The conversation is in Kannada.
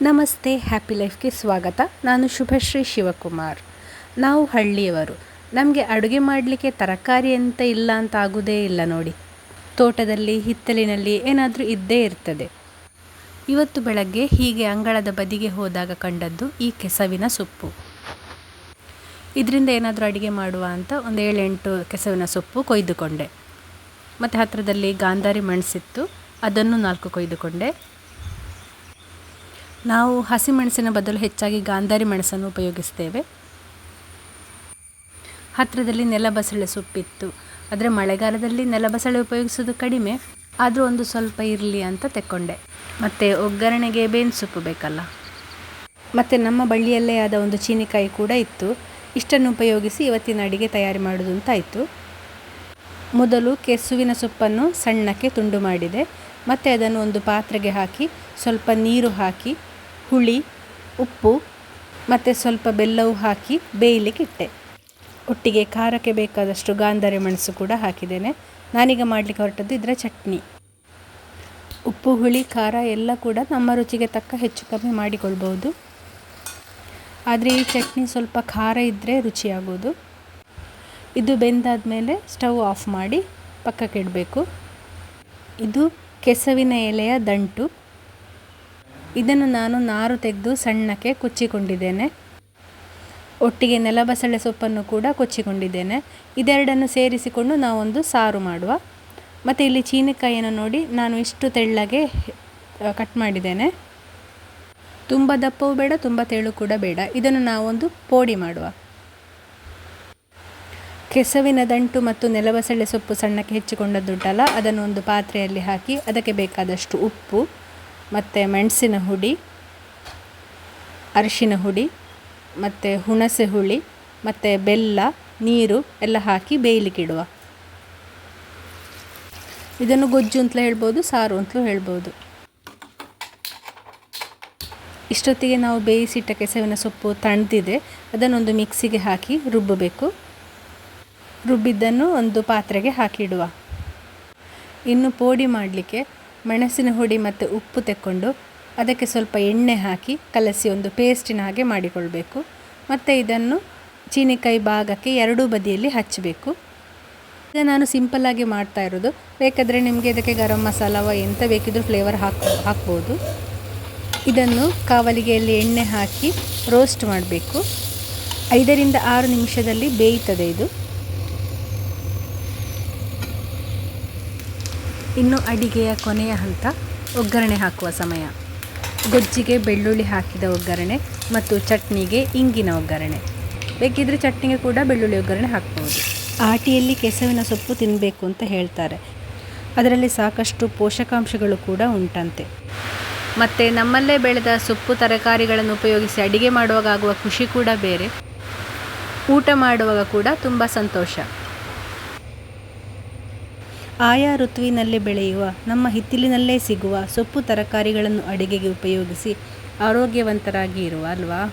ನಮಸ್ತೆ ಹ್ಯಾಪಿ ಲೈಫ್ಗೆ ಸ್ವಾಗತ. ನಾನು ಶುಭಶ್ರೀ ಶಿವಕುಮಾರ್. ನಾವು ಹಳ್ಳಿಯವರು. ನಮಗೆ ಅಡುಗೆ ಮಾಡಲಿಕ್ಕೆ ತರಕಾರಿ ಅಂತ ಇಲ್ಲ ಅಂತ ಆಗೋದೇ ಇಲ್ಲ ನೋಡಿ. ತೋಟದಲ್ಲಿ, ಹಿತ್ತಲಿನಲ್ಲಿ ಏನಾದರೂ ಇದ್ದೇ ಇರ್ತದೆ. ಇವತ್ತು ಬೆಳಗ್ಗೆ ಹೀಗೆ ಅಂಗಳದ ಬದಿಗೆ ಹೋದಾಗ ಕಂಡದ್ದು ಈ ಕೆಸವಿನ ಸೊಪ್ಪು. ಇದರಿಂದ ಏನಾದರೂ ಅಡುಗೆ ಮಾಡುವ ಅಂತ ಒಂದು ಏಳೆಂಟು ಕೆಸವಿನ ಸೊಪ್ಪು ಕೊಯ್ದುಕೊಂಡೆ. ಮತ್ತು ಹತ್ತಿರದಲ್ಲಿ ಗಾಂಧಾರಿ ಮೆಣಸಿತ್ತು ಅದನ್ನು ನಾಲ್ಕು ಕೊಯ್ದುಕೊಂಡೆ. ನಾವು ಹಸಿಮೆಣಸಿನ ಬದಲು ಹೆಚ್ಚಾಗಿ ಗಾಂಧಾರಿ ಮೆಣಸನ್ನು ಉಪಯೋಗಿಸ್ತೇವೆ. ಹತ್ತಿರದಲ್ಲಿ ನೆಲಬಸಳೆ ಸೊಪ್ಪಿತ್ತು. ಆದರೆ ಮಳೆಗಾಲದಲ್ಲಿ ನೆಲಬಸಳೆ ಉಪಯೋಗಿಸೋದು ಕಡಿಮೆ. ಆದರೂ ಒಂದು ಸ್ವಲ್ಪ ಇರಲಿ ಅಂತ ತೆಕ್ಕೊಂಡೆ. ಮತ್ತು ಒಗ್ಗರಣೆಗೆ ಬೇವಿನ ಸೊಪ್ಪು ಬೇಕಲ್ಲ. ಮತ್ತು ನಮ್ಮ ಬಳ್ಳಿಯಲ್ಲೇ ಆದ ಒಂದು ಚೀನಿಕಾಯಿ ಕೂಡ ಇತ್ತು. ಇಷ್ಟನ್ನು ಉಪಯೋಗಿಸಿ ಇವತ್ತಿನ ಅಡಿಗೆ ತಯಾರಿ ಮಾಡೋದು ಅಂತ ಆಯಿತು ಮೊದಲು ಕೆಸುವಿನ ಸೊಪ್ಪನ್ನು ಸಣ್ಣಕ್ಕೆ ತುಂಡು ಮಾಡಿದೆ. ಮತ್ತು ಅದನ್ನು ಒಂದು ಪಾತ್ರೆಗೆ ಹಾಕಿ ಸ್ವಲ್ಪ ನೀರು ಹಾಕಿ ಹುಳಿ, ಉಪ್ಪು ಮತ್ತು ಸ್ವಲ್ಪ ಬೆಲ್ಲವೂ ಹಾಕಿ ಬೇಯಲಿಕ್ಕಿಟ್ಟೆ ಒಟ್ಟಿಗೆ ಖಾರಕ್ಕೆ ಬೇಕಾದಷ್ಟು ಗಾಂಧಾರಿ ಮೆಣಸು ಕೂಡ ಹಾಕಿದ್ದೇನೆ. ನಾನೀಗ ಮಾಡಲಿಕ್ಕೆ ಹೊರಟದ್ದು ಇದರ ಚಟ್ನಿ. ಉಪ್ಪು, ಹುಳಿ, ಖಾರ ಎಲ್ಲ ಕೂಡ ನಮ್ಮ ರುಚಿಗೆ ತಕ್ಕ ಹೆಚ್ಚು ಕಮ್ಮಿ ಮಾಡಿಕೊಳ್ಬೋದು ಆದರೆ ಈ ಚಟ್ನಿ ಸ್ವಲ್ಪ ಖಾರ ಇದ್ದರೆ ರುಚಿಯಾಗೋದು ಇದು ಬೆಂದಾದ ಮೇಲೆ ಸ್ಟವ್ ಆಫ್ ಮಾಡಿ ಪಕ್ಕಕ್ಕೆ ಇಡಬೇಕು. ಇದು ಕೆಸವಿನ ಎಲೆಯ ದಂಟು. ಇದನ್ನು ನಾನು ನಾರು ತೆಗೆದು ಸಣ್ಣಕ್ಕೆ ಕೊಚ್ಚಿಕೊಂಡಿದ್ದೇನೆ. ಒಟ್ಟಿಗೆ ನೆಲಬಸಳೆ ಸೊಪ್ಪನ್ನು ಕೂಡ ಕೊಚ್ಚಿಕೊಂಡಿದ್ದೇನೆ. ಇದೆರಡನ್ನು ಸೇರಿಸಿಕೊಂಡು ನಾವೊಂದು ಸಾರು ಮಾಡುವ. ಮತ್ತು ಇಲ್ಲಿ ಚೀನಿಕಾಯಿಯನ್ನು ನೋಡಿ ನಾನು ಇಷ್ಟು ತೆಳ್ಳಗೆ ಕಟ್ ಮಾಡಿದ್ದೇನೆ. ತುಂಬ ದಪ್ಪವೂ ಬೇಡ, ತುಂಬ ತೆಳು ಕೂಡ ಬೇಡ. ಇದನ್ನು ನಾವೊಂದು ಪೋಡಿ ಮಾಡುವ. ಕೆಸವಿನ ದಂಟು ಮತ್ತು ನೆಲಬಸಳೆ ಸೊಪ್ಪು ಸಣ್ಣಕ್ಕೆ ಹೆಚ್ಚಿಕೊಂಡದ್ದುಂಟಲ್ಲ ಅದನ್ನು ಒಂದು ಪಾತ್ರೆಯಲ್ಲಿ ಹಾಕಿ ಅದಕ್ಕೆ ಬೇಕಾದಷ್ಟು ಉಪ್ಪು. ಮತ್ತು ಮೆಣಸಿನ ಹುಡಿ, ಅರಿಶಿನ ಹುಡಿ, ಮತ್ತು ಹುಣಸೆ ಹುಳಿ, ಮತ್ತು ಬೆಲ್ಲ, ನೀರು ಎಲ್ಲ ಹಾಕಿ ಬೇಯಲಿಕ್ಕಿಡುವ. ಇದನ್ನು ಗೊಜ್ಜು ಅಂತಲೂ ಹೇಳ್ಬೋದು, ಸಾರು ಅಂತಲೂ ಹೇಳ್ಬೋದು. ಇಷ್ಟೊತ್ತಿಗೆ ನಾವು ಬೇಯಿಸಿಟ್ಟ ಕೆಸವಿನ ಸೊಪ್ಪು ತಣ್ದಿದೆ ಅದನ್ನೊಂದು ಮಿಕ್ಸಿಗೆ ಹಾಕಿ ರುಬ್ಬಬೇಕು. ರುಬ್ಬಿದ್ದನ್ನು ಒಂದು ಪಾತ್ರೆಗೆ ಹಾಕಿಡುವ. ಇನ್ನು ಪೋಡಿ ಮಾಡಲಿಕ್ಕೆ ಮೆಣಸಿನ ಹುಡಿ ಮತ್ತು ಉಪ್ಪು ತೆಕ್ಕೊಂಡು ಅದಕ್ಕೆ ಸ್ವಲ್ಪ ಎಣ್ಣೆ ಹಾಕಿ ಕಲಸಿ ಒಂದು ಪೇಸ್ಟಿನ ಹಾಗೆ ಮಾಡಿಕೊಳ್ಬೇಕು. ಮತ್ತು ಇದನ್ನು ಚೀನಿಕಾಯಿ ಭಾಗಕ್ಕೆ ಎರಡೂ ಬದಿಯಲ್ಲಿ ಹಚ್ಚಬೇಕು. ಈಗ ನಾನು ಸಿಂಪಲ್ಲಾಗಿ ಮಾಡ್ತಾ ಇರೋದು. ಬೇಕಾದರೆ ನಿಮಗೆ ಇದಕ್ಕೆ ಗರಂ ಮಸಾಲವ ಎಂತ ಬೇಕಿದ್ರೂ ಫ್ಲೇವರ್ ಹಾಕ್, ಹಾಕ್ಬೋದು. ಇದನ್ನು ಕಾವಲಿಗೆಯಲ್ಲಿ ಎಣ್ಣೆ ಹಾಕಿ ರೋಸ್ಟ್ ಮಾಡಬೇಕು. ಐದರಿಂದ ಆರು ನಿಮಿಷದಲ್ಲಿ ಬೇಯ್ತದೆ ಇದು. ಇನ್ನು ಅಡಿಗೆಯ ಕೊನೆಯ ಹಂತ ಒಗ್ಗರಣೆ ಹಾಕುವ ಸಮಯ. ಗೊಜ್ಜಿಗೆ ಬೆಳ್ಳುಳ್ಳಿ ಹಾಕಿದ ಒಗ್ಗರಣೆ ಮತ್ತು ಚಟ್ನಿಗೆ ಇಂಗಿನ ಒಗ್ಗರಣೆ. ಬೇಕಿದ್ರೆ ಚಟ್ನಿಗೆ ಕೂಡ ಬೆಳ್ಳುಳ್ಳಿ ಒಗ್ಗರಣೆ ಹಾಕ್ಬೋದು. ಆಟಿಯಲ್ಲಿ ಕೆಸವಿನ ಸೊಪ್ಪು ತಿನ್ನಬೇಕು ಅಂತ ಹೇಳ್ತಾರೆ. ಅದರಲ್ಲಿ ಸಾಕಷ್ಟು ಪೋಷಕಾಂಶಗಳು ಕೂಡ ಉಂಟಂತೆ. ಮತ್ತು ನಮ್ಮಲ್ಲೇ ಬೆಳೆದ ಸೊಪ್ಪು ತರಕಾರಿಗಳನ್ನು ಉಪಯೋಗಿಸಿ ಅಡಿಗೆ ಮಾಡುವಾಗ ಆಗುವ ಖುಷಿ ಕೂಡ ಬೇರೆ. ಊಟ ಮಾಡುವಾಗ ಕೂಡ ತುಂಬ ಸಂತೋಷ. ಆಯಾ ಋತುವಿನಲ್ಲಿ ಬೆಳೆಯುವ ನಮ್ಮ ಹಿತ್ತಲಿನಲ್ಲೇ ಸಿಗುವ ಸೊಪ್ಪು ತರಕಾರಿಗಳನ್ನು ಅಡಿಗೆಗೆ ಉಪಯೋಗಿಸಿ ಆರೋಗ್ಯವಂತರಾಗಿ ಇರುವ ಅಲ್ವಾ?